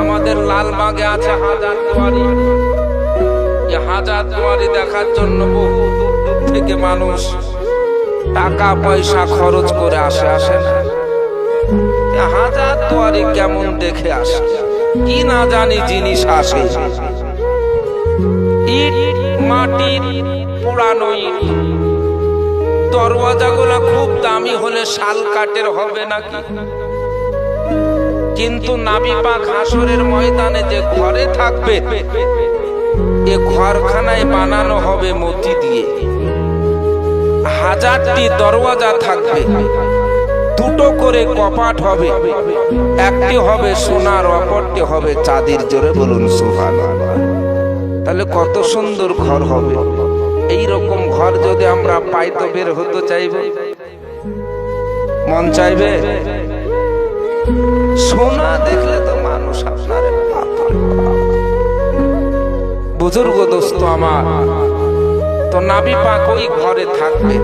আমাদের লালবাগে আছে হাজার দুয়ারি। হাজার দুয়ারি দেখার জন্য বহু দূর থেকে মানুষ টাকা, পয়সা খরচ করে আসে আসে হাজার দুয়ারি কেমন দেখে আসে? কি না জানি জিনিস আসে। মাটির, পুরানো দরওয়াজাগুলো খুব দামি হলে শাল কাঠের হবে নাকি? কিন্তু নাবি পাক হাসরের ময়দানে যে ঘরে থাকবে, এ ঘরখানায় বানানো হবে মতি দিয়ে। হাজারটি দরওয়াজা থাকবে, দুটো করে কপাট হবে, একটি হবে সোনার, অপরটি হবে চাঁদির। জোরে বলুন সুহান তাহলে কত সুন্দর ঘর হবে। এই রকম ঘর যদি আমরা পাই তো বের হতে চাইব? মন চাইবে? সোনা দেখলে তো মানুষ আপনার বুজুর্গ দোস্ত আমার তো নাবি পাক ওই ঘরে থাকবে।